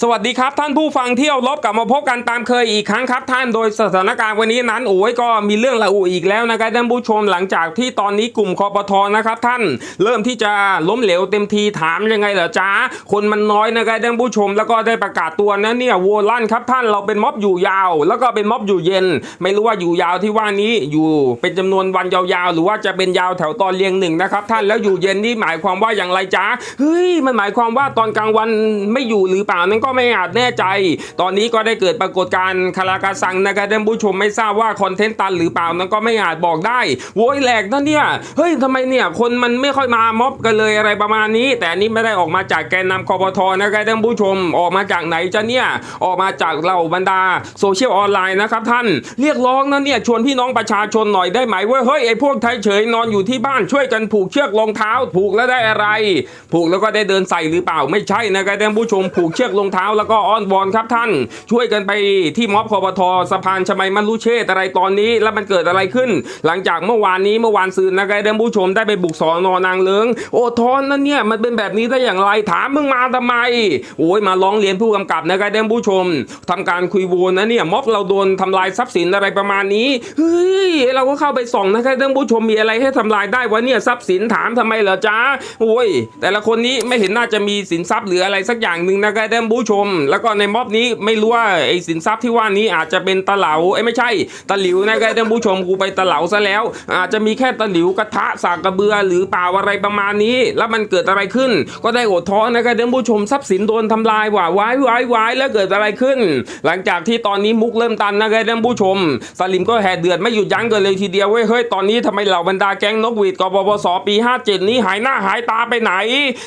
สวัสดีครับท่านผู้ฟังเที่ยวลบกลับมาพบกันตามเคยอีกครั้งครับ ท่านโดยสถานการณ์วันนี้นั้นโอ้ยก็มีเรื่องระอุอีกแล้วนะครับท่านผู้ชมหลังจากที่ตอนนี้กลุ่มคอปทนะครับท่านเริ่มที่จะล้มเหลวเต็มทีถามยังไงเหรอจ้าคนมันน้อยนะครับท่านผู้ชมแล้วก็ได้ประกาศตัวนะเนี่ยโวลั่นครับท่านเราเป็นม็อบอยู่ยาว แล้วก็เป็นม็อบอยู่เย็น ไม่รู้ว่าอยู่ยาวที่ว่านี้อยู่เป็นจำนวนวันยาวๆ หรือว่าจะเป็นยาวแถวตอนเรียงหนึ่งนะครับท่านแล้วอยู่เย็นนี่หมายความว่าอย่างไรจ้าเฮ้ยมันหมายความว่าตอนกลางวันไม่อยู่หรือเปล่านั้นก็ไม่อาจแน่ใจ ตอนนี้ก็ได้เกิดปรากฏการณ์คารากาซังนะครับท่านผู้ชมไม่ทราบว่าคอนเทนต์ตันหรือเปล่านั้นก็ไม่อาจบอกได้โว้ยแหลกนะเนี่ยเฮ้ยทำไมเนี่ยคนมันไม่ค่อยมาม็อบกันเลยอะไรประมาณนี้ แต่นี้ไม่ได้ออกมาจากแกนนำคอปทนะครับท่านผู้ชมออกมาจากไหนจะเนี่ยออกมาจากเหล่าบรรดาโซเชียลออนไลน์นะครับท่านเรียกร้องนะเนี่ยชวนพี่น้องประชาชนหน่อยได้ไหมว่าเฮ้ยไอ้พวกไทยเฉยนอนอยู่ที่บ้านช่วยกันผูกเชือกรองเท้าผูกแล้วได้อะไร ผูกแล้วก็ได้เดินใส่หรือเปล่าไม่ใช่นะครับท่านผู้ชมผูกเชือกรองเท้าแล้วก็อ้อนวอนครับท่าน ช่วยกันไปที่ม็อบคอปทสะพานชมัยมรุเชษอะไรตอนนี้ แล้วมันเกิดอะไรขึ้น หลังจากเมื่อวานนี้เมื่อวานซืนนะครับท่านผู้ชมได้ไปบุกสอนอนางเลิงโอ้ทอนนั่นเนี่ยมันเป็นแบบนี้ได้อย่างไรถามมึงมาทำไมโอ้ยมาร้องเรียนผู้กำกับนะครับท่านผู้ชมทำการคุยโวนนะเนี่ยม็อบเราโดนทำลายทรัพย์สินอะไรประมาณนี้เฮ้ยเราก็เข้าไปส่องนะครับท่านผู้ชมมีอะไรให้ทำลายได้วะเนี่ยทรัพย์สินถามทำไมเหรอจ๊ะโอ้ยแต่ละคนนี้ไม่เห็นน่าจะมีสินทรัพย์หรืออะไรสักอย่างหนึ่งนะครับท่านผู้ชม แล้วก็ในม็อบนี้ไม่รู้ว่าไอ้สินทรัพย์ที่ว่านี้อาจจะเป็นตะเหลาไอ้ไม่ใช่ตะหลิวนะครับท่านผู้ชมกูไปตะเหลาซะแล้ว อาจจะมีแค่ตะหลิวกระทะสากกระเบือหรือเปล่าอะไรประมาณนี้ แล้วมันเกิดอะไรขึ้น ก็ได้อดท้อนะครับท่านผู้ชมทรัพย์สินโดนทำลายว่าว้ายว้ายว้ายแล้วเกิดอะไรขึ้น หลังจากที่ตอนนี้มุกเริ่มตันนะครับท่านผู้ชม สลิมก็แห่เดือดไม่หยุดยั้งกันเลยทีเดียวเว้ยเฮ้ยตอนนี้ทำไมเหล่าบรรดาแก๊งนกหวีดกบพศปี 57 นี้หายหน้าหายตาไปไหน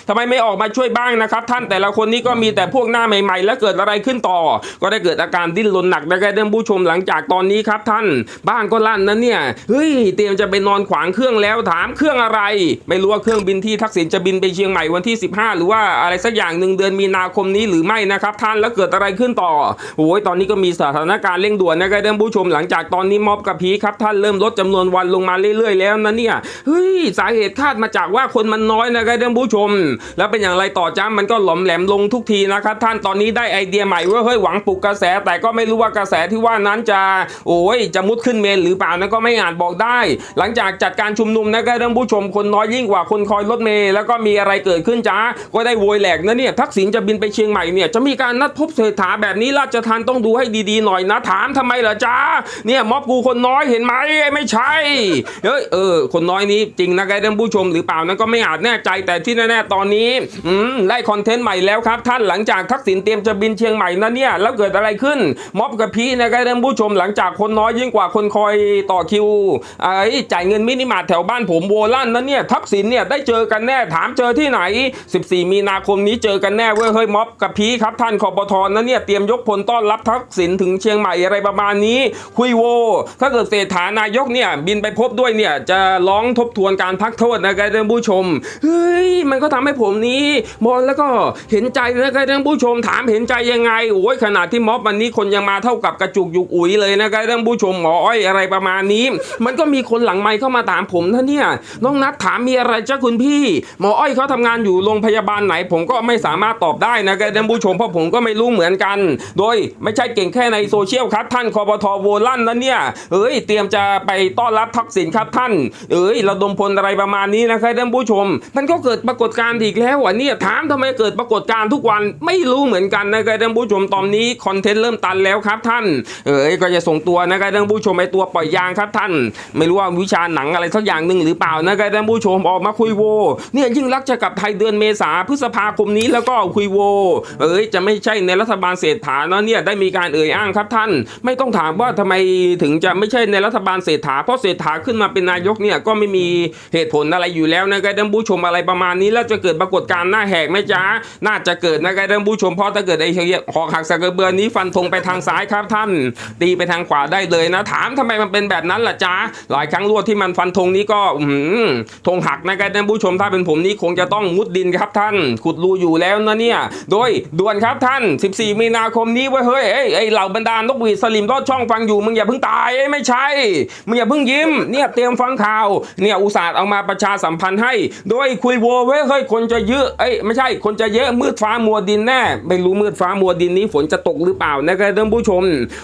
ทำไมไม่ออกมาช่วยบ้างนะครับ ท่านแต่ละคนนี้ก็มีแต่พวกหน้าใหม่ ๆ แล้วเกิดอะไรขึ้นต่อ ก็ได้เกิดอาการดิ้นรนหนักนะครับท่านผู้ชมหลังจากตอนนี้ครับท่าน บ้านก็ลั่นนั้นเนี่ยเฮ้ยเตรียมจะไปนอนขวางเครื่องแล้วถามเครื่องอะไร ไม่รู้ว่าเครื่องบินที่ทักษิณจะบินไปเชียงใหม่วันที่ 15 หรือว่าอะไรสักอย่างหนึ่งเดือนมีนาคมนี้หรือไม่นะครับท่านแล้วเกิดอะไรขึ้นต่อโอ้ยตอนนี้ก็มีสถานการณ์เร่งด่วนนะครับท่านผู้ชมหลังจากตอนนี้ม็อบกับพีครับท่านเริ่มลดจำนวนวันลงมาเรื่อยๆ แล้วนะเนี่ยเฮ้ยสาเหตุคาดมาจากว่าคนมันน้อยนะครับท่านผู้ชม แล้วเป็นอย่างไรต่อจ้ามันก็หลอมแหลมลงทุกทีนะครับท่านตอนนี้ได้ไอเดียใหม่ว่าเฮ้ยหวังปลุกกระแส แต่ก็ไม่รู้ว่ากระแสที่ว่านั้นจะโอ้ยจะมุดขึ้นเมนหรือเปล่านั้นก็ไม่อาจบอกได้ หลังจากจัดการชุมนุมนะครับท่านผู้ชมคนน้อยยิ่งกว่าคนคอยรถเมล์แล้วก็มีอะไรเกิดขึ้นจ้าก็ได้โวยแหลกนะเนี่ยทักษิณจะบินไปเชียงใหม่เนี่ยจะมีการนัดพบเศรษฐาแบบนี้ราชทันต้องดูให้ดีๆหน่อยนะถามทำไมเหรอจ้าเนี่ยม็อบกูคนน้อยเห็นไหมไม่ใช่เฮ้ยเออคนน้อยนี้จริงนะครับท่านผู้ชมหรือเปล่านั้นก็ไม่อาจแน่ใจแต่ที่แน่ๆตอนนี้อืมได้คอนเทนต์ใหม่แล้วครับ ท่านหลังจากทักษิณเตรียมจะบินเชียงใหม่นะเนี่ย แล้วเกิดอะไรขึ้น ม็อบกับพีนะครับท่านผู้ชมหลังจากคนน้อยยิ่งกว่าคนคอยต่อคิวไอ้จ่ายเงินมินิมาร์ทแถวบ้านผมโวลั่นนะเนี่ย ทักษิณเนี่ยได้เจอกันแน่ถามเจอที่ไหน 14 มีนาคมนี้เจอกันแน่เว้ยเฮ้ยม็อบกับพีครับท่านคอปทนะเนี่ยเตรียมยกพลต้อนรับทักษิณถึงเชียงใหม่อะไรประมาณนี้ คุยโว ถ้าเกิดเศรษฐานายกเนี่ยบินไปพบด้วยเนี่ยจะร้องทบทวนการพักโทษนะครับท่านผู้ชมเฮ้ยมันก็ทำให้ผมนี้มองแล้วก็เห็นใจนะครับท่านผู้ชมมถามเห็นใจยังไงโอ้ยขนาดที่ม็อบวันนี้คนยังมาเท่ากับกระจุกยุกอุ๋ยเลยนะครับท่านผู้ชมหมออ้อยอะไรประมาณนี้ มันก็มีคนหลังไมค์เข้ามาถามผมท่านเนี่ยน้องนัดถามมีอะไรจ้าคุณพี่ หมออ้อยเขาทำงานอยู่โรงพยาบาลไหน ผมก็ไม่สามารถตอบได้นะครับท่านผู้ชมเพราะผมก็ไม่รู้เหมือนกัน โดยไม่ใช่เก่งแค่ในโซเชียลครับท่านคอปทโวลั่นนั้นเนี่ยเอ้ยเตรียมจะไปต้อนรับทักษิณครับท่าน เอ้ยระดมพลอะไรประมาณนี้นะครับท่านผู้ชมมันก็เกิดปรากฏการณ์อีกแล้วอะเนี่ยถามทำไมเกิดปรากฏการณ์ทุกวันไม่รู้เหมือนกันนะครับท่านผู้ชมตอนนี้คอนเทนต์เริ่มตันแล้วครับท่านเอ้ยก็จะส่งตัวนะครับท่านผู้ชมไอตัวปล่อยยางครับท่าน ไม่รู้ว่าวิชาหนังอะไรสักอย่างหนึ่งหรือเปล่านะครับท่านผู้ชมออกมาคุยโวเนี่ยยิ่งรักจะกลับไทยเดือนเมษาพฤษภาคมนี้แล้วก็คุยโวเอ้ยจะไม่ใช่ในรัฐบาลเศรษฐาเนาะเนี่ยได้มีการเอ่ยอ้างครับท่าน ไม่ต้องถามว่าทำไมถึงจะไม่ใช่ในรัฐบาลเศรษฐาเพราะเศรษฐาขึ้นมาเป็นนายกเนี่ยก็ไม่มีเหตุผลอะไรอยู่แล้วนะครับท่านผู้ชมอะไรประมาณนี้แล้วจะเกิดปรากฏการณ์หน้าแหกไหมจ๊ะน่าจะเกิดนะครับท่านผู้ชมเพราะถ้าเกิดไอ้เหอกหักสกกระเบือนี้ฟันธงไปทางซ้ายครับท่าน ตีไปทางขวาได้เลยนะ ถามทำไมมันเป็นแบบนั้นล่ะจ๊ะหลายครั้งรวดที่มันฟันธงนี้ก็หือธงหักนะครับท่านผู้ชมถ้าเป็นผมนี่คงจะต้องมุดดินครับท่าน ขุดรูอยู่แล้วนะเนี่ย โดยด่วนครับท่าน 14 มีนาคมนี้เว้ยเฮ้ยเอ้ไอ้เหล่าบรรดานกหวีดสลิมรอดช่องฟังอยู่มึงอย่าเพิ่งตายเอ้ยไม่ใช่มึงอย่าเพิ่งยิ้มเนี่ยเตรียมฟังข่าวเนี่ยอุตส่าห์เอามาประชาสัมพันธ์ให้ โดยคุยโวเว้ยเฮ้ยคนจะเยอะเอ้ยไม่ใช่คนจะเยอะมืดฟ้ามัวดินแน่ไม่รู้มืดฟ้ามัวดินนี้ฝนจะตกหรือเปล่านะครับท่านผู้ชม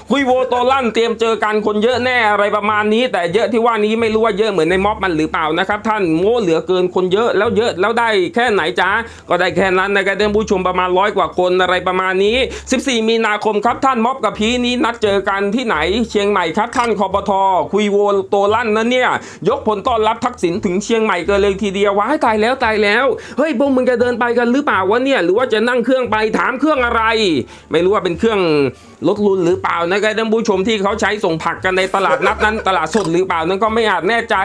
คุยโวโตลั่นเตรียมเจอกันคนเยอะแน่อะไรประมาณนี้ แต่เยอะที่ว่านี้ไม่รู้ว่าเยอะเหมือนในม็อบมันหรือเปล่านะครับท่านโง่เหลือเกินคนเยอะแล้วเยอะแล้วได้แค่ไหนจ้าก็ได้แค่นั้นนะครับท่านผู้ชมประมาณร้อยกว่าคนอะไรประมาณนี้ 14 มีนาคมครับท่านม็อบกับพีนี้นัดเจอกันที่ไหนเชียงใหม่ครับท่านคอปทคุยโวโตลั่นนั้นเนี่ยยกผลต้อนรับทักษิณถึงเชียงใหม่กันเลยทีเดียวว้ายตายแล้วตายแล้วเฮ้ยพวกมึงจะเดินไปกันหรือเปล่าวะเนี่ยหรือว่าจะนั่งเครื่องไปถามเครื่องอะไร ไม่รู้ว่าเป็นเครื่องลดรุนหรือเปล่านะครับท่านผู้ชมที่เขาใช้ส่งผักกันในตลาดนัดนั้นตลาดสดหรือเปล่านั้นก็ไม่อาจแน่ใจ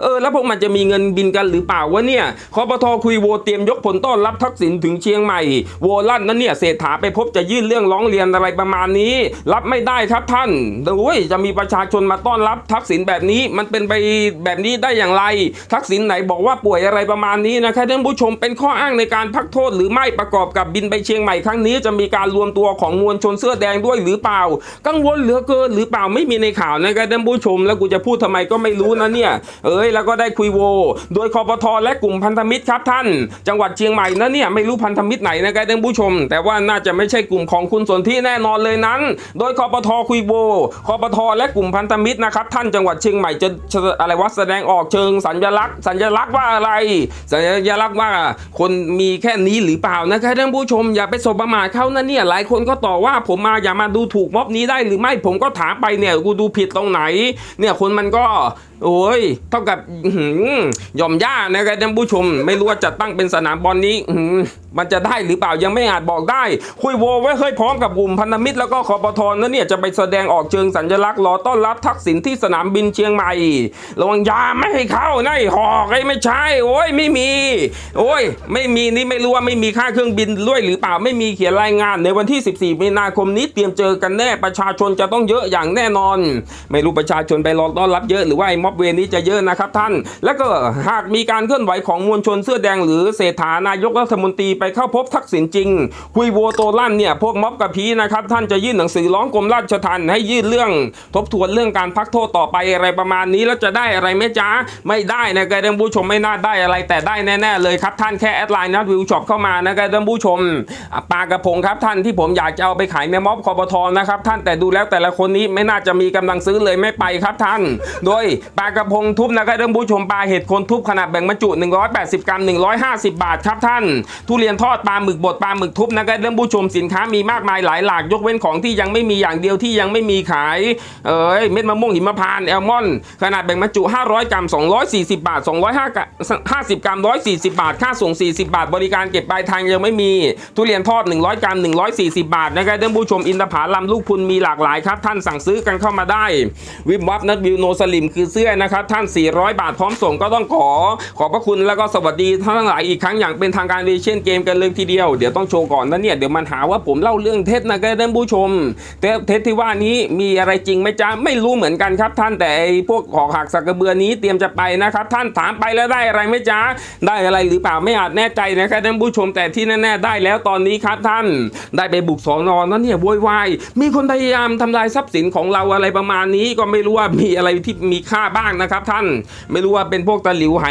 เออแล้วพวกมันจะมีเงินบินกันหรือเปล่าวะเนี่ยคอปทคุยโวเตรียมยกผลต้อนรับทักษิณถึงเชียงใหม่ โวลั่นนั้นเนี่ยเศรษฐาไปพบจะยื่นเรื่องร้องเรียนอะไรประมาณนี้ รับไม่ได้ครับท่านโอ้ยจะมีประชาชนมาต้อนรับทักษิณแบบนี้มันเป็นไปแบบนี้ได้อย่างไร ทักษิณไหนบอกว่าป่วยอะไรประมาณนี้นะครับท่านผู้ชมเป็นข้ออ้างในการพักโทษหรือไม่ประกอบกับบินไปเชียงใหม่ครั้งนี้จะมีการรวมตัวของมวลชนเสื้อแดงด้วยหรือเปล่า กังวลเหลือเกินหรือเปล่าไม่มีในข่าวนะครับท่านผู้ชม แล้วกูจะพูดทำไมก็ไม่รู้นะเนี่ยเอ้ยแล้วก็ได้คุยโว โดยคอปทและกลุ่มพันธมิตรครับท่าน จังหวัดเชียงใหม่นะเนี่ยไม่รู้พันธมิตรไหนนะครับท่านผู้ชม แต่ว่าน่าจะไม่ใช่กลุ่มของคุณสนที่แน่นอนเลยนั้น โดยคอปทคุยโวคอปทและกลุ่มพันธมิตรนะครับท่านจังหวัดเชียงใหม่จะอะไรวะแสดงออกเชิงสัญลักษณ์ สัญลักษณ์ว่าอะไร สัญลักษณ์ว่าคนมีแค่นี้หรือเปล่านะครับท่านผู้ชมอย่าไปสบประมาทเขานะเนี่ยหลายคนก็ต่อว่าผมมาอย่ามาดูถูกม็อบนี้ได้หรือไม่ผมก็ถามไปเนี่ยกูดูผิดตรงไหน เนี่ยคนมันก็โอ้ยเท่ากับอื้อหือย่อมย่านะครับท่านผู้ชม ไม่รู้ว่าจะตั้งเป็นสนามบอลนี้อืมันจะได้หรือเปล่ายังไม่อาจบอกได้ คุยโวไว้เคยพร้อมกับกลุ่มพันธมิตรแล้วก็คอปทนั่นเนี่ยจะไปแสดงออกเชิงสัญลักษณ์รอต้อนรับทักษิณที่สนามบินเชียงใหม่ระวังยาไม่ให้เข้านะไอ้หอกไอ้ไม่ใช่โอ้ยไม่มี โอ้ย ไม่มีนี่ไม่รู้ว่าไม่มีค่าเครื่องบินด้วยหรือเปล่าไม่มีเขียนรายงาน ในวันที่ 14 มีนาคมนี้เตรียมเจอกันแน่ประชาชนจะต้องเยอะอย่างแน่นอน ไม่รู้ประชาชนไปรอต้อนรับเยอะหรือว่าไอ้ม็อบเวรนี้จะเยอะนะครับท่าน แล้วก็หากมีการเคลื่อนไหวของมวลชนเสื้อแดงหรือเศรษฐานายกรัฐมนตรีไปเข้าพบทักษิณจริงคุยโวโตลั่นเนี่ยพวกม็อบกับพีนะครับท่านจะยื่นหนังสือร้องกรมราชทัณฑ์ให้ยื่นเรื่อง ทบทวนเรื่องการพักโทษต่อไปอะไรประมาณนี้แล้วจะได้อะไรไหมจ๊ะไม่ได้นะครับท่านผู้ชมไม่น่าได้อะไร แต่ได้แน่ๆเลยครับท่านแค่แอดไลน์นัดวิวช็อปเข้ามานะครับท่านผู้ชมปลากระพงครับท่านที่ผมอยากจะเอาไปขายในม็อบคอปทนะครับท่านแต่ดูแล้วแต่ละคนนี้ไม่น่าจะมีกำลังซื้อเลยไม่ไปครับท่าน โดยปลากระพงทุบนะครท่านผู้ชมปลาเห็ดคนทุบขนาดแบ่งบรรจุ 180 กรัม 150 บาทครับท่าน ทุเรียนทอดปลาหมึกบดปลาหมึกทุบนะครับท่านผู้ชมสินค้ามีมากมายหลายหลากยกเว้นของที่ยังไม่มีอย่างเดียวที่ยังไม่มีขาย เอ้ยเม็ดมะม่วงหิมพานต์แอลมอนด์ขนาดแบ่งบรรจุ 500 กรัม 240 บาท 250 กรัม 140 บาท ค่าส่ง 40 บาท บริการเก็บปลายทางยังไม่มี ทุเรียนทอด 100 กรัม 140 บาทนะครับท่านผู้ชมอินทผลัมลูกพุนมีหลากหลายครับท่านสั่งซื้อกันเข้ามาได้ วิบวับนัดวิวโนสลิมคือเสื้อนะครับท่าน400บาทพร้อมส่งก็ต้องขอ ขอบพระคุณแล้วก็สวัสดีท่านทั้งหลายอีกครั้งอย่างเป็นทางการเวเชียนเกมกันเลยทีเดียว เดี๋ยวต้องโชว์ก่อนนะเนี่ยเดี๋ยวมันหาว่าผมเล่าเรื่องเท็จนะครับท่านผู้ชมแต่เท็จที่ว่านี้มีอะไรจริงไหมจ๊ะไม่รู้เหมือนกันครับ ท่านแต่ไอ้พวกหอกหักสักกระเบือนี้เตรียมจะไปนะครับ ท่านถามไปแล้วได้อะไรไหมจ๊ะได้อะไรหรือเปล่าไม่อาจแน่ใจนะครับท่านผู้ชมแต่ที่แน่ๆได้แล้วตอนนี้ครับท่าน ได้ไปบุกสอนอนนั่นเนี่ยโวยวายมีคนพยายามทำลายทรัพย์สินของเราอะไรประมาณนี้ก็ไม่รู้ว่ามีอะไรที่มีค่าบ้างนะครับ ท่านไม่รู้ว่าเป็นพวกตะหลิวไห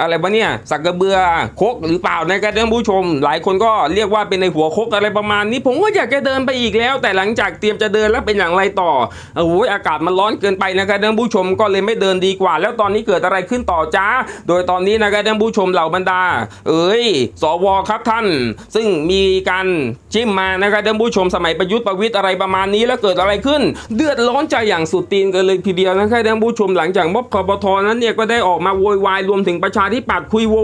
อะไรวะเนี่ยสักกระเบือคกหรือเปล่านะครับท่านผู้ชม หลายคนก็เรียกว่าเป็นในหัวคกอะไรประมาณนี้ ผมก็อยากจะเดินไปอีกแล้ว แต่หลังจากเตรียมจะเดินแล้วเป็นอย่างไรต่อโอ้โหอากาศมันร้อนเกินไปนะครับท่านผู้ชมก็เลยไม่เดินดีกว่า แล้วตอนนี้เกิดอะไรขึ้นต่อจ้า โดยตอนนี้นะครับท่านผู้ชมเหล่าบรรดา เอ้ยสวครับท่าน ซึ่งมีการจิ้มมานะครับท่านผู้ชมสมัยประยุทธ์ประวิตย์อะไรประมาณนี้แล้วเกิดอะไรขึ้น เดือดร้อนใจอย่างสุดตีนกันเลยทีเดียวนะครับท่านผู้ชมหลังจากม็อบคอปทนั้นเนี่ยก็ได้ออกมาโวยวายรวมถึงประชาธิปัตย์คุยโว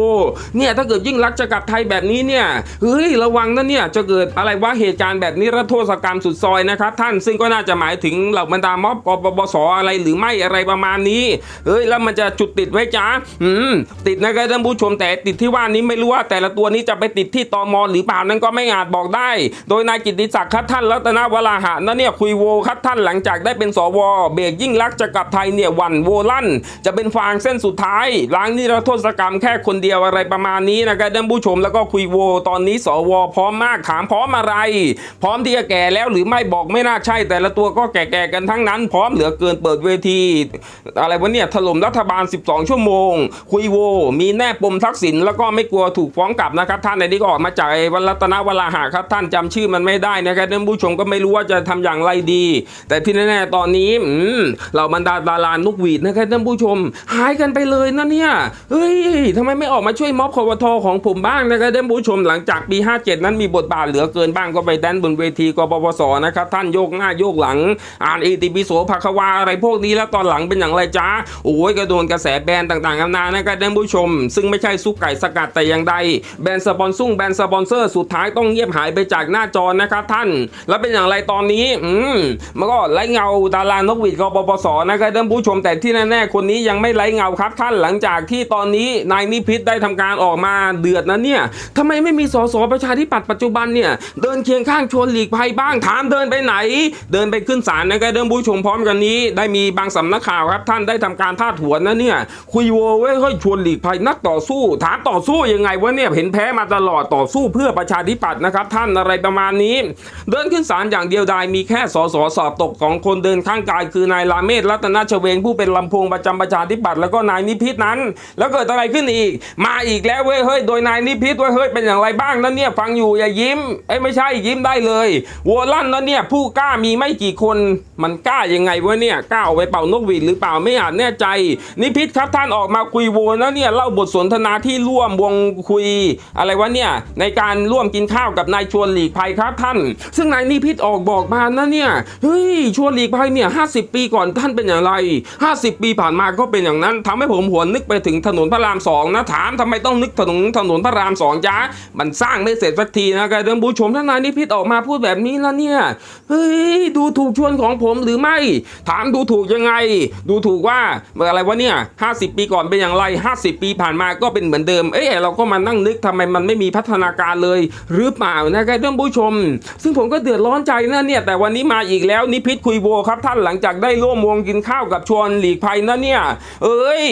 เนี่ยถ้าเกิดยิ่งรักจะกลับไทยแบบนี้เนี่ยเฮ้ยระวังนะเนี่ยจะเกิดอะไรว่าเหตุการณ์แบบนี้รัฐโทษกรรมสุดซอยนะครับท่านซึ่งก็น่าจะหมายถึงเหล่าบรรดาม็อบกปปสอะไรหรือไม่อะไรประมาณนี้เฮ้ยแล้วมันจะจุดติดไว้จ้าอืมติดนะครับท่านผู้ชมแต่ติดที่ว่านี้ไม่รู้ว่าแต่ละตัวนี้จะไปติดที่ตอมหรือเปล่านั้นก็ไม่อาจบอกได้ โดยนายกิติศักดิ์ครับท่านรัตนวราหะนั่นเนี่ยคุยโวครับท่านหลังจากได้เป็นสวเบรกยิ่งรักจะกลับไทยเนี่ยวันโวลั่นจะเป็นฟางเส้นสุดท้ายล้างนิรโทษกรรมแค่คนเดียวอะไรประมาณนี้นะครับท่านผู้ชมแล้วก็คุยโว ตอนนี้สวพร้อมมากถามพร้อมอะไร พร้อมที่จะแก่แล้วหรือไม่บอกไม่น่าใช่ แต่ละตัวก็แก่ๆกันทั้งนั้น พร้อมเหลือเกินเปิดเวที อะไรวะเนี่ยถล่มรัฐบาล 12 ชั่วโมง คุยโว มีแน่ปมทักษิณแล้วก็ไม่กลัวถูกฟ้องกลับนะครับ ท่านในนี้ก็ออกมาจากวัดรัตนวราหะครับ ท่านจำชื่อมันไม่ได้นะครับท่านผู้ชมก็ไม่รู้ว่าจะทำอย่างไรดี แต่ที่แน่ๆตอนนี้อืมเหล่าบรรดาดารานุกวีดนะครับท่านผู้ชมหายกันไปเลยนะเนี่ยเฮ้ยทำไมไม่ออกมาช่วยม็อบคอวทของผมบ้างนะครับท่านผู้ชมหลังจากปี 57 นั้นมีบทบาทเหลือเกินบ้างก็ไปแดนบนเวทีกปปสนะครับท่านโยกหน้าโยกหลัง อ่านเอติปิโสภควาอะไรพวกนี้แล้วตอนหลังเป็นอย่างไรจ้าโอ้ยกระโดนกระแสแบนต่างๆนานานะครับท่านผู้ชม ซึ่งไม่ใช่ซุกไก่สกัดแต่อย่างใดแบนสปอนซุ่งแบนสปอนเซอร์สุดท้ายต้องเงียบหายไปจากหน้าจอนะครับท่าน แล้วเป็นอย่างไรตอนนี้ อืมมันก็ไร้เงาดารานกหวีดกปปสนะครับท่านผู้ชมแต่ที่แน่ๆคนนี้ยังไม่ไร้เงาครับท่านหลังจากที่ตอนนี้นายนิพิษได้ทำการออกมาเดือดนะเนี่ยทำไมไม่มีสสประชาธิปัตย์ปัจจุบันเนี่ยเดินเคียงข้างชวนหลีกภัยบ้างถามเดินไปไหน เดินไปขึ้นศาลนะครับท่านผู้ชมพร้อมกันนี้ ได้มีบางสำนักข่าวครับท่านได้ทำการพาดหัวนะเนี่ยคุยโวเว้ยเฮ้ยชวนหลีกภัยนักต่อสู้ ถามต่อสู้ยังไงวะเนี่ยเห็นแพ้มาตลอดต่อสู้เพื่อประชาธิปัตย์นะครับท่านอะไรประมาณนี้ เดินขึ้นศาลอย่างเดียวดายมีแค่สสสอบตกสองคนเดินข้างกายคือนายลาเมศรัตนชเวงผู้เป็นลำโพงประจำประชาธิปัตย์แล้วก็นายนิพิษนั้น แล้วเกิดอะไรขึ้นอีก มาอีกแล้วเว้ยเฮ้ยโดยนายนิพิษเว้ยเฮ้ยเป็นอย่างไรบ้างนั่นเนี่ยฟังอยู่อย่ายิ้มเอ้ไม่ใช่ยิ้มได้เลยวัวลั่นนั่นเนี่ยผู้กล้ามีไม่กี่คนมันกล้ายังไงวะเนี่ยกล้าเอาไปเป่านกหวีดหรือเปล่าไม่อาจแน่ใจ นิพิษครับท่านออกมาคุยโวนะเนี่ยเล่าบทสนทนาที่ร่วมวงคุย อะไรวะเนี่ยในการร่วมกินข้าวกับนายชวนหลีกภัยครับท่าน ซึ่งนายนิพิษออกบอกมานะเนี่ยเฮ้ยชวนหลีกภัยเนี่ยห้าสิบปีก่อนท่านเป็นอย่างไร50ปีผ่านมาก็เป็นอย่างนั้นทำให้ผมหวนนึกไปถึงถนนพระรามสองนะถามทำไมต้องนึกถนนถนนพระรามสองจ้ามันสร้างไม่เสร็จสักทีนะครับท่านผู้ชมท่านนายนิพิษออกมาพูดแบบนี้แล้วเนี่ยเฮ้ยดูถูกชวนของผมหรือไม่ ถามดูถูกยังไง ดูถูกว่าอะไรวะเนี่ย50ปีก่อนเป็นอย่างไร50ปีผ่านมาก็เป็นเหมือนเดิมเอ้ยเราก็มานั่งนึกทำไมมันไม่มีพัฒนาการเลย หรือเปล่านะครับท่านผู้ชม ซึ่งผมก็เดือดร้อนใจนะเนี่ยแต่วันนี้มาอีกแล้วนิพิษคุยโวครับท่านหลังจากได้ร่วมวงกินข้าวกับชวนหลีกภัยนะเนี่ยเอ้ย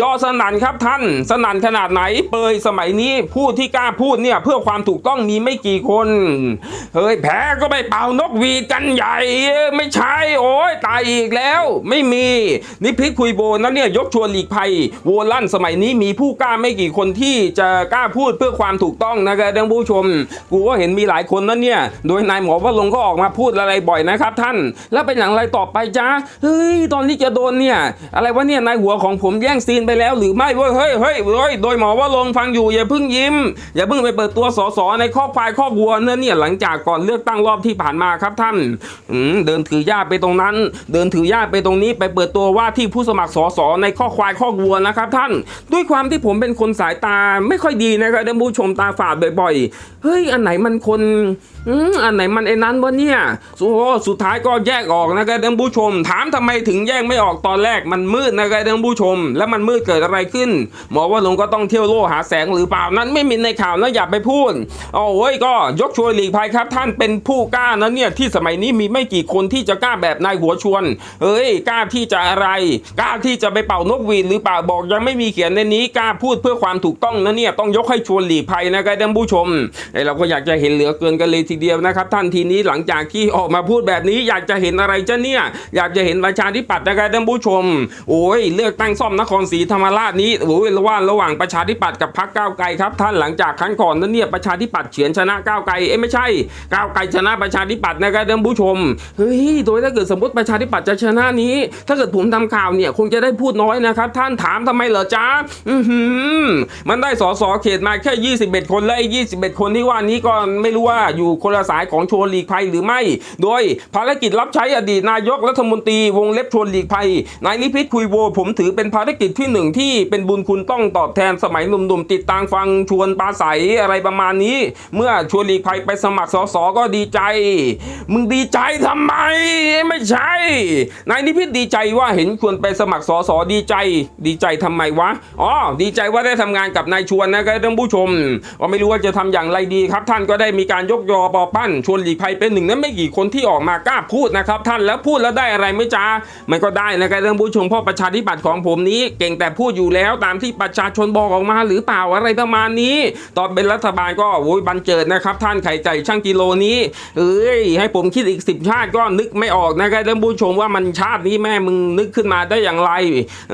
ยอสนั่นครับท่าน สนั่นขนาดไหน เปยสมัยนี้พูดที่กล้าพูดเนี่ยเพื่อความถูกต้องมีไม่กี่คนเฮ้ยแพ้ก็ไปเป่านกหวีดกันใหญ่ ไม่ใช่โอ้ยตายอีกแล้ว ไม่มีนิพิษคุยโบนะเนี่ยยกชวนหลีกภัยโวลั่นสมัยนี้มีผู้กล้าไม่กี่คนที่จะกล้าพูดเพื่อความถูกต้องนะครับท่านผู้ชม กูก็เห็นมีหลายคนนั่นเนี่ย โดยนายหมอวรงก็ออกมาพูดอะไรบ่อยนะครับท่าน แล้วเป็นอย่างไรต่อไปจ้าเฮ้ยตอนนี้จะโดนเนี่ย อะไรวะเนี่ยนายหัวของผมแย่งซีนไปแล้วหรือไม่เว้ยเฮ้ยเฮ้ยเฮ้ยโดยหมอว่าลงฟังอยู่อย่าเพิ่งยิ้ม อย่าเพิ่งไปเปิดตัวสสในข้อควายข้อวัวเนอเนี่ยหลังจากก่อนเลือกตั้งรอบที่ผ่านมาครับท่านเดินถือย่าไปตรงนั้น เดินถือย่าไปตรงนี้ไปเปิดตัวว่าที่ผู้สมัครสสในข้อควายข้อวัวนะครับท่าน ด้วยความที่ผมเป็นคนสายตาไม่ค่อยดีนะครับท่านผู้ชมตาฝาดบ่อยๆเฮ้ยอันไหนมันคน อืมอันไหนมันไอ้นั้นวะเนี่ยโอ้สุดท้ายก็แยกออกนะครับท่านผู้ชม ถามทำไมถึงแยกไม่ออกตอนแรกมันมืดนะครับท่านผู้ชม แล้วมันมืดเกิดอะไรขึ้น หมอว่าลงก็ต้องเที่ยวโล่หาแสงหรือเปล่านั้นไม่มีในข่าวนะอย่าไปพูดอ๋อเว้ยก็ยกชวนหลีกภัยครับ ท่านเป็นผู้กล้านะเนี่ยที่สมัยนี้มีไม่กี่คนที่จะกล้าแบบนายหัวชวนเฮ้ยกล้าที่จะอะไรกล้าที่จะไปเป่านกหวีดหรือเปล่าบอกยังไม่มีเขียนในนี้กล้าพูดเพื่อความถูกต้องนะเนี่ยต้องยกให้ชวนหลีกภัยนะครับท่านผู้ชมไอเราก็อยากจะเห็นเหลือเกินกันเลยทีเดียวนะครับ ท่านทีนี้หลังจากที่ออกมาพูดแบบนี้อยากจะเห็นอะไรจ้ะเนี่ย อยากจะเห็นประชาธิปัตย์นะครับท่านผู้ชม โอ้ยเลือกตั้งซ่อมนครศรีธรรมราชนี้โอ้ยระหว่างระหว่างประชาธิปัตย์กับพรรคก้าวไกลครับ ท่านหลังจากครั้งก่อนนั้นเนี่ยประชาธิปัตย์เฉือนชนะก้าวไกลเอ้ไม่ใช่ ก้าวไกลชนะประชาธิปัตย์นะครับท่านผู้ชมเฮ้ยโดยถ้าเกิดสมมติประชาธิปัตย์จะชนะนี้ ถ้าเกิดผมทำข่าวเนี่ยคงจะได้พูดน้อยนะครับ ท่านถามทำไมเหรอจ๊ะอือหือมันได้สสเขตมาแค่ 21 คนและไอ้21 คนที่ว่านี้ก็ไม่รู้ว่าอยู่คนละสายของชว์หลีกภัยหรือไม่ โดยภารกิจรับใช้อดีตนายกรัฐมนตรีวงเล็บชวนหลีกภัยนายนิพิษคุยโว ผมถือเป็นภารกิจที่หนึ่งที่เป็นบุญคุณต้องตอบแทนสมัยหนุ่มๆติดตามฟังชวนปราศัยอะไรประมาณนี้ เมื่อชวนหลีกภัยไปสมัครสสก็ดีใจ มึงดีใจทำไม ไม่ใช่นายนิพิษดีใจว่าเห็นชวนไปสมัครสสดีใจ ดีใจทำไมวะอ๋อดีใจว่าได้ทำงานกับนายชวนนะครับท่านผู้ชมก็ไม่รู้ว่าจะทำอย่างไรดีครับ ท่านก็ได้มีการยกยอปอปั้นชวนหลีกภัยเป็นหนึ่งนั้นไม่กี่คนที่ออกมากล้าพูดนะครับท่านแล้วพูดแล้วได้อะไรไม่จ้ามันก็ได้นะครับท่านผู้ชมพราะประชาธิปัตย์ของผมนี้ เก่งแต่พูดอยู่แล้วตามที่ประชาชนบอกออกมาหรือเปล่าอะไรประมาณนี้ ตอนเป็นรัฐบาลก็โอ้ยบันเจิดนะครับ ท่านไข่ไก่ช่างกิโลนี้เอ้ยให้ผมคิดอีกสิบชาติก็นึกไม่ออกนะครับท่านผู้ชมว่ามันชาตินี้แม่มึงนึกขึ้นมาได้อย่างไร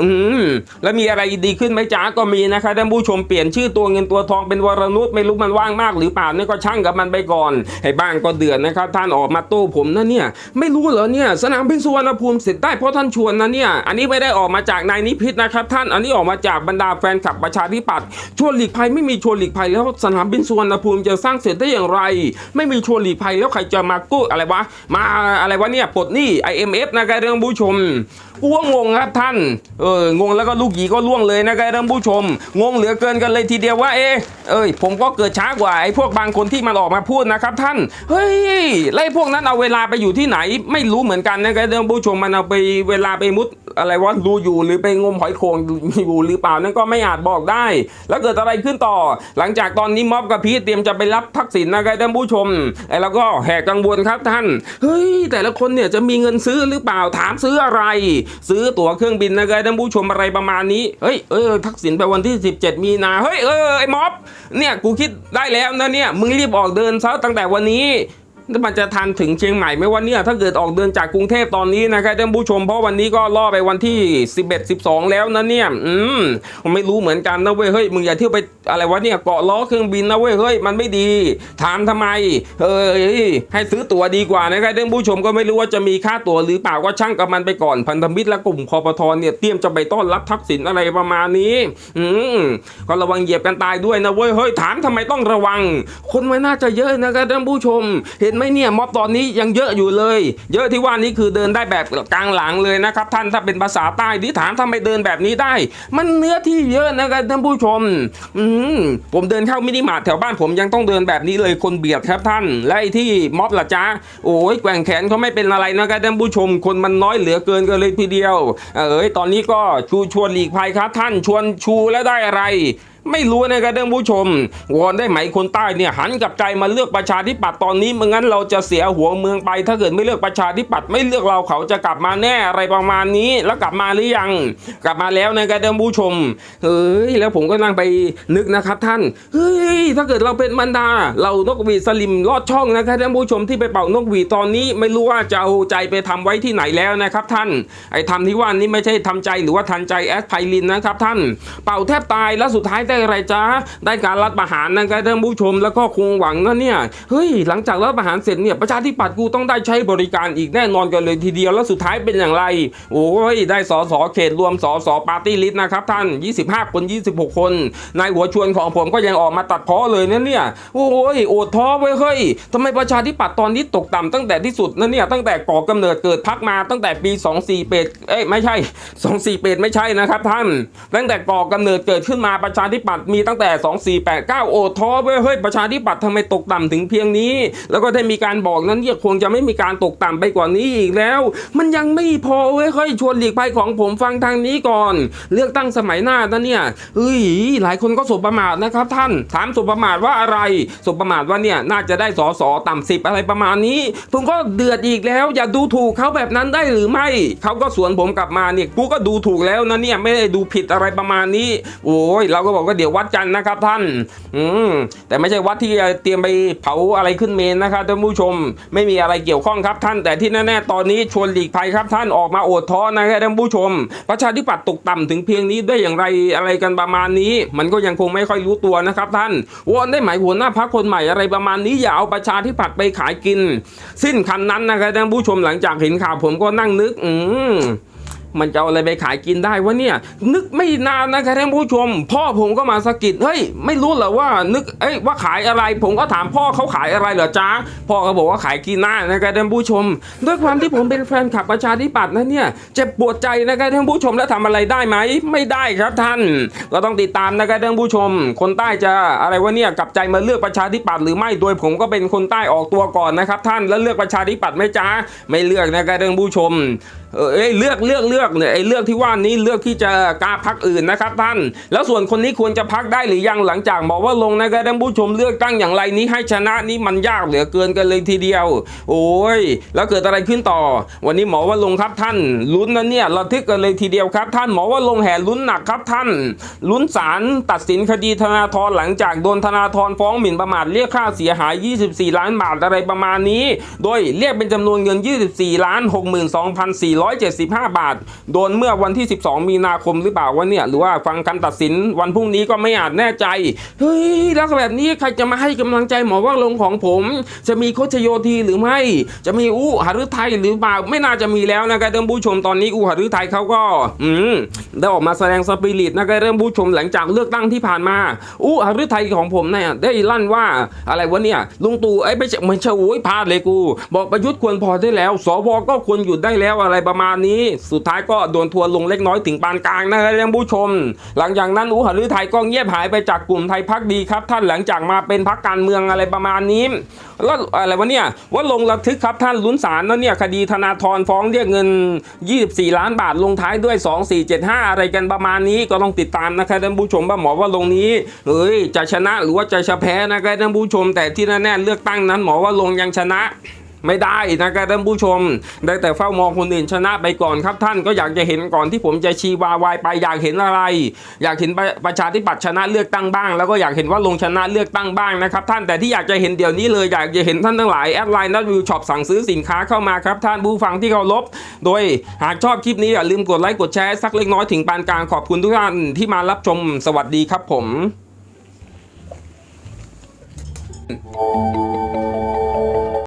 อืมแล้วมีอะไรดีขึ้นไหมจ้าก็มีนะครับท่านผู้ชมเปลี่ยนชื่อตัวเงินตัวทองเป็นวรนุชไม่รู้มันว่างมากหรือเปล่านี่ก็ช่างกับมันไปก่อนไอ้บ้านก็เดือดนะครับ ท่านออกมาโต้ผมนะเนี่ยไม่รู้เหรอเนี่ยสนามบินสุวรรณภูมิเสร็จได้เพราะท่านชวนนะเนี่ยอันนี้ไม่ได้ออกมาจากนายนิพิษนะครับ ท่านอันนี้ออกมาจากบรรดาแฟนคลับประชาธิปัตย์ชวนหลีกภัยไม่มีชวนหลีกภัยแล้วสนามบินสุวรรณภูมิจะสร้างเสร็จได้อย่างไร ไม่มีชวนหลีกภัยแล้วใครจะมากู้อะไรวะมาอะไรวะเนี่ยปลดหนี้ IMF นะครับท่านผู้ชมกูว่างงครับท่านเอองงแล้วก็ลูกหยีก็ล่วงเลยนะครับท่านผู้ชม งงเหลือเกินกันเลยทีเดียวว่าเอ๊เอ้ยผมก็เกิดช้ากว่าไอ้พวกบางคนที่มันออกมาพูดนะครับท่าน เฮ้ยไล่พวกนั้นเอาเวลาไปอยู่ที่ไหน ไม่รู้เหมือนกันนะครับท่านผู้ชมมันเอาไปเวลาไปมุด อะไรวะดูอยู่หรือไปงมหอยโขงอยู่หรือเปล่านั่นก็ไม่อาจบอกได้ แล้วเกิดอะไรขึ้นต่อ หลังจากตอนนี้ม็อบกับพีทเตรียมจะไปรับทักษิณนะครับท่านผู้ชมไอ้เราก็แหกกังวลครับท่านเฮ้ยแต่ละคนเนี่ยจะมีเงินซื้อหรือเปล่าถามซื้ออะไร ซื้อตั๋วเครื่องบินนะครับท่านผู้ชมอะไรประมาณนี้เฮ้ยเออทักษิณไปวันที่ 17 มีนาเฮ้ยเออไอ้ม็อบเนี่ยกูคิดได้แล้วนะเนี่ยมึงรีบออกเดินซะตั้งแต่วันนี้ มันจะทันถึงเชียงใหม่ไหมวันเนี่ยถ้าเกิดออกเดินจากกรุงเทพตอนนี้นะครับท่านผู้ชมเพราะวันนี้ก็ล่อไปวันที่ 11 12 แล้วนะเนี่ยอืมผมไม่รู้เหมือนกันนะเว้ยเฮ้ยมึงอย่าเที่ยวไปอะไรวะเนี่ยเกาะล้อเครื่องบินนะเว้ยเฮ้ยมันไม่ดี ถามทำไมเฮ้ยให้ซื้อตั๋วดีกว่านะครับท่านผู้ชมก็ไม่รู้ว่าจะมีค่าตั๋วหรือเปล่าก็ช่างกับมันไปก่อนพันธมิตรและกลุ่มคอปทเนี่ยเตรียมจะไปต้อนรับทักษิณอะไรประมาณนี้ อืมก็ระวังเหยียบกันตายด้วยนะเว้ยเฮ้ยถามทำไมต้องระวัง คนมันน่าจะเยอะนะครับท่านผู้ชมเห็นไหมเนี่ยม็อบตอนนี้ยังเยอะอยู่เลย เยอะที่ว่านี้คือเดินได้แบบกลางหลังเลยนะครับ ท่านถ้าเป็นภาษาใต้ที่ถามทำไมเดินแบบนี้ได้ มันเนื้อที่เยอะนะครับท่านผู้ชม อืมผมเดินเข้ามินิมาร์ทแถวบ้านผมยังต้องเดินแบบนี้เลยคนเบียดครับท่านและไอ้ที่ม็อบละจ๊ะโอ้ยแกว่งแขนเขาไม่เป็นอะไรนะครับท่านผู้ชม คนมันน้อยเหลือเกินกันเลยทีเดียว เอ้ยตอนนี้ก็ชูชวนหลีกภัยครับท่านชวนชูแล้วได้อะไร ไม่รู้นะครับท่านผู้ชม วอนได้ไหมคนใต้เนี่ยหันกลับใจมาเลือกประชาธิปัตย์ตอนนี้ไม่งั้นเราจะเสียหัวเมืองไป ถ้าเกิดไม่เลือกประชาธิปัตย์ไม่เลือกเราเขาจะกลับมาแน่อะไรประมาณนี้ แล้วกลับมาหรือยัง กลับมาแล้วนะครับท่านผู้ชมเฮ้ยแล้วผมก็นั่งไปนึกนะครับท่านเฮ้ยถ้าเกิดเราเป็นบรรดา เรานกหวีดสลิมลอดช่องนะครับท่านผู้ชมที่ไปเป่านกหวีดตอนนี้ไม่รู้ว่าจะเอาใจไปทำไว้ที่ไหนแล้วนะครับท่าน ไอ้ทำที่ว่านี้ไม่ใช่ทำใจหรือว่าทันใจแอสไพลินนะครับท่าน เป่าแทบตายแล้วสุดท้ายแได้อะไรจ้าได้การรัฐประหารนะครับท่านผู้ชมแล้วก็คงหวังนะเนี่ยเฮ้ยหลังจากรัฐประหารเสร็จเนี่ยประชาธิปัตย์กูต้องได้ใช้บริการอีกแน่นอนกันเลยทีเดียวแล้วสุดท้ายเป็นอย่างไร โอ้ยได้สสเขตรวมสสปาร์ตี้ลิสต์นะครับท่าน 25 คน 26 คนนายหัวชวนของผมก็ยังออกมาตัดพ้อเลยนะเนี่ยโอ้ยโอดท้อไว้ยเฮ้ยทำไมประชาธิปัตย์ตอนนี้ตกต่ำตั้งแต่ที่สุดนะเนี่ยตั้งแต่ก่อกำเนิดเกิดพักมาตั้งแต่ปี 24เป็ดเอ้ยไม่ใช่ 24เป็ดไม่ใช่นะครับท่าน ตั้งแต่ก่อกำเนิดเกิดขึ้นมาประชาธิปัตย์มีตั้งแต่ 2489 โอดท้อเว้ยเฮ้ยประชาธิปัตย์ทำไมตกต่ำถึงเพียงนี้ แล้วก็ได้มีการบอกนั้นเนี่ยคงจะไม่มีการตกต่ำไปกว่านี้อีกแล้ว มันยังไม่พอเว้ยเฮ้ยชวนหลีกภัยของผมฟังทางนี้ก่อน เลือกตั้งสมัยหน้านะเนี่ยเฮ้ยหลายคนก็สบประมาทนะครับท่านถามสบประมาทว่าอะไรสบประมาทว่าเนี่ยน่าจะได้สอสอต่ำสิบอะไรประมาณนี้ ผมก็เดือดอีกแล้ว อย่าดูถูกเขาแบบนั้นได้หรือไม่เขาก็สวนผมกลับมาเนี่ยกูก็ดูถูกแล้วนะเนี่ยไม่ได้ดูผิดอะไรประมาณนี้ โอ้ยเราก็บอกว่าเดี๋ยววัดกันนะครับท่าน อืมแต่ไม่ใช่วัดที่เตรียมไปเผาอะไรขึ้นเมนนะครับท่านผู้ชม ไม่มีอะไรเกี่ยวข้องครับท่าน แต่ที่แน่ๆตอนนี้ชวนหลีกภัยครับท่านออกมาโอดท้อนะครับท่านผู้ชม ประชาธิปัตย์ตกต่ำถึงเพียงนี้ได้อย่างไรอะไรกันประมาณนี้ มันก็ยังคงไม่ค่อยรู้ตัวนะครับท่านวอนได้หมายหัวหน้าพักคนใหม่อะไรประมาณนี้อย่าเอาประชาธิปัตย์ไปขายกิน สิ้นคันนั้นนะครับท่านผู้ชมหลังจากเห็นข่าวผมก็นั่งนึก อืม มันจะเอาอะไรไปขายกินได้วะเนี่ย นึกไม่นานนะครับท่านผู้ชม พ่อผมก็มาสะกิดเฮ้ยไม่รู้เหรอว่านึกเอ้ยว่าขายอะไร ผมก็ถามพ่อเขาขายอะไรเหรอจ๊ะพ่อก็บอกว่าขายกีน่านะครับท่านผู้ชม ด้วยความที่ผมเป็นแฟนคลับประชาธิปัตย์นะเนี่ยเจ็บปวดใจนะครับท่านผู้ชมแล้วทำอะไรได้ไหมไม่ได้ครับท่าน ก็ต้องติดตามนะครับท่านผู้ชม คนใต้จะอะไรวะเนี่ยกลับใจมาเลือกประชาธิปัตย์หรือไม่โดยผมก็เป็นคนใต้ออกตัวก่อนนะครับท่านแล้วเลือกประชาธิปัตย์ไหมจ๊ะไม่เลือกนะครับท่านผู้ชม เออเอ้ยเลือกเลือกเลือกเนี่ยไอ้เลือกที่ว่านี้เลือกที่จะกล้าพักอื่นนะครับท่าน แล้วส่วนคนนี้ควรจะพักได้หรือยังหลังจากบอกว่าลงนะครับท่านผู้ชมเลือกตั้งอย่างไรนี้ให้ชนะนี้มันยากเหลือเกินกันเลยทีเดียว โอ้ย แล้วเกิดอะไรขึ้นต่อ วันนี้หมอว่าลงครับท่านลุ้นนะเนี่ยระทึกกันเลยทีเดียวครับ ท่านหมอว่าลงแห่ลุ้นหนักครับท่านลุ้นศาลตัดสินคดีธนาธรหลังจากโดนธนาธรฟ้องหมิ่นประมาทเรียกค่าเสียหาย 24 ล้านบาทอะไรประมาณนี้ โดยเรียกเป็นจำนวนเงิน 24 ล้าน 62,400 475 บาท โดนเมื่อวันที่ 12 มีนาคมหรือเปล่าวะเนี่ย หรือว่าฟังคำตัดสินวันพรุ่งนี้ก็ไม่อาจแน่ใจ เฮ้ย แล้วแบบนี้ใครจะมาให้กำลังใจหมอว่าลงของผม จะมีโคชโยธีหรือไม่ จะมีอู้หฤทัยหรือเปล่า ไม่น่าจะมีแล้วนะครับท่านผู้ชมตอนนี้อู้หฤทัยเขาก็ อืม ได้ออกมาแสดงสปิริตนะครับท่านผู้ชมหลังจากเลือกตั้งที่ผ่านมา อู้หฤทัยของผมเนี่ยได้ลั่นว่าอะไรวะเนี่ยลุงตู่ไอ้ไม่ใช่ไม่ใช่โอ้ยพลาดเลยกู บอกประยุทธ์ควรพอได้แล้ว สวก็ควรหยุดได้แล้วอะไรประมาณนี้ สุดท้ายก็โดนทัวร์ลงเล็กน้อยถึงปานกลางนะครับท่านผู้ชม หลังจากนั้นอูหฤทัยก็เงียบหายไปจากกลุ่มไทยพักดีครับ ท่านหลังจากมาเป็นพักการเมืองอะไรประมาณนี้แล้วอะไรวะเนี่ยว่าลงระทึกครับท่านลุ้นศาลแล้วเนี่ยคดีธนาธรฟ้องเรียกเงิน 24 ล้านบาทลงท้ายด้วย 2475 อะไรกันประมาณนี้ก็ต้องติดตามนะครับท่านผู้ชมว่าหมอว่าลงนี้เฮ้ยจะชนะหรือว่าจะชะแพ้นะครับท่านผู้ชม แต่ที่แน่ๆเลือกตั้งนั้นหมอว่าลงยังชนะ ไม่ได้นะครับท่านผู้ชม ได้แต่เฝ้ามองคนอื่นชนะไปก่อนครับท่านก็อยากจะเห็นก่อนที่ผมจะชีวาวายไปอยากเห็นอะไร อยากเห็นประชาธิปัตย์ชนะเลือกตั้งบ้าง แล้วก็อยากเห็นว่าลงชนะเลือกตั้งบ้างนะครับท่านแต่ที่อยากจะเห็นเดี๋ยวนี้เลยอยากจะเห็นท่านทั้งหลายแอดไลน์นัดวิวช็อปสั่งซื้อสินค้าเข้ามาครับท่านผู้ฟังที่เคารพโดยหากชอบคลิปนี้อย่าลืมกดไลค์กดแชร์สักเล็กน้อยถึงปานกลางขอบคุณทุกท่านที่มารับชมสวัสดีครับผม